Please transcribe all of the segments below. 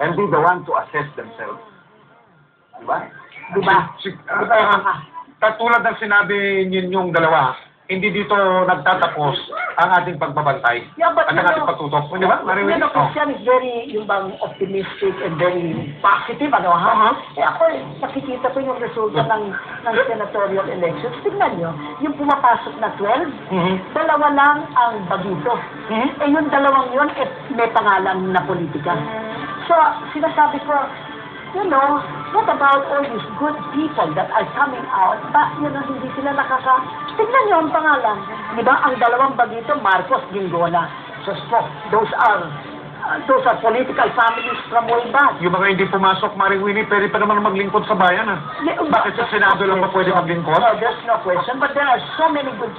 and be the one to assess themselves. Diba? Di ba? Si, ah, katulad ng sinabi ninyong dalawa, hindi dito nagtatapos ang ating pagbabantay Yeah, but at ang ating pagtutok. Di ba? Mariwin? You know. Christian is very, yung bang optimistic and very positive, ano ha? Uh-huh. Eh ako, eh, nakikita ko yung resulta ng, ng senatorial elections. Tingnan nyo, yung pumapasok na 12, Mhm. dalawa lang ang bagito. Mhm. Eh yung dalawang yun, eh, may pangalan na politika. So, sinasabi ko, you know, what about all these good people that are coming out, ba, you know, hindi sila nakaka... Tignan niyo ang pangalan. Di ba, ang dalawang bagito, Marcos, Gingona. So, so, those are, uh, those are political families from way back. Yung mga hindi pumasok, Maring Winnie, pwede pa naman maglingkod sa bayan, ah. Yeah, Bakit sa Senado lang ba pwede maglingkod? No, there's no question. But there are so many good...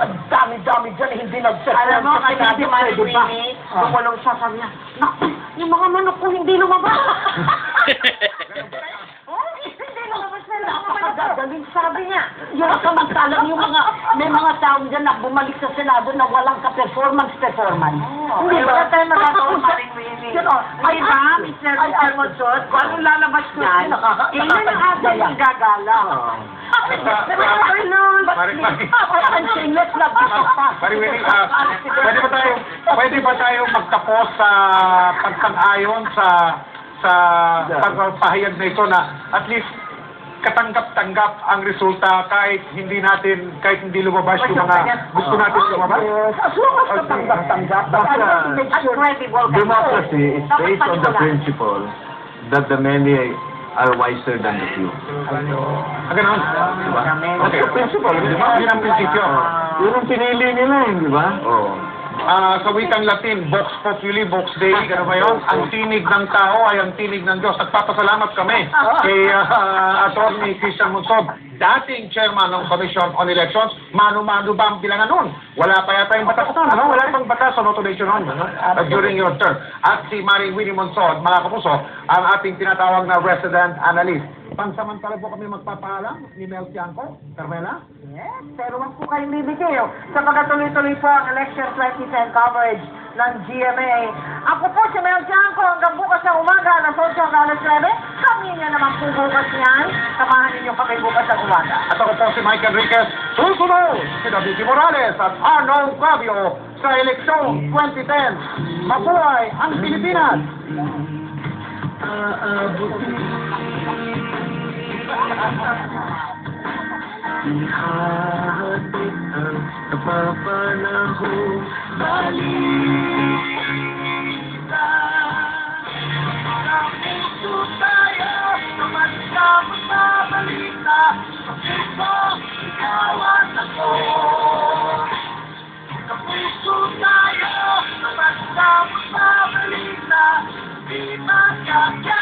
Ang dami-dami dyan hindi nagsasabi. Alam mo, kasi si Mari Winnie, Ah. siya, sabi niya, naku, yung mga manok ko hindi lumabas. oh, hindi lumabas na lang. Napakagagaling sabi niya. Yung samantalang yung mga, may mga tao dyan na bumalik sa Senado na walang ka-performance-performance. Hindi ba? Wala Maring Winnie. Yun, oh, Ay, ay, ba, ay, Mr. ay, Mr. ay, Monson, kung anong lalabas ko yan, Nakaka- yun ang ating gagala. Mari- Mari- Ang shameless na bisapa. Maring Winnie, ah, pwede ba tayo, pwede ba tayo magtapos sa pagtang-ayon sa sa pagpapahayag na ito na at least katanggap-tanggap ang resulta kahit hindi natin, kahit hindi lumabas yung mga gusto natin lumabas? Yes, as long as katanggap-tanggap. Democracy is based on the principle that the many are wiser than the few. Ah, ganun? Diba? Okay. Principle, di ba? Yun ang prinsipyo. Yun ang pinili nila, eh, di ba? Oo. Ah, sa wikang Latin, Vox Populi, Vox Dei, ano ba yun? Ang tinig ng tao ay ang tinig ng Diyos. Nagpapasalamat kami kay uh, Atty. Christian Monsod, dating chairman ng Commission on Elections. Mano-mano ba ang bilangan nun? Wala pa yata yung batas nun, ano? Wala pang batas on automation nun, ano? Uh, during your term. At si Maring Winnie Monsod, mga kapuso, ang ating tinatawag na resident analyst. Pansamantala po kami magpapaalam ni Mel Tiangco. Carmela? Yes, pero wag po kayong bibigay. Oh. Sa pagkatuloy-tuloy po ang election 2010 coverage ng GMA. Ako po si Mel Tiangco hanggang bukas ng umaga alas 8 hanggang alas 9. Kami niya naman po bukas yan. Samahan ninyo kami bukas ng umaga. At ako po si Mike Enriquez, susunod si David Morales at Arnold Fabio sa eleksyon 2010. Mabuhay ang Pilipinas! Ihahatid ang napapanahon balita Sa puso tayo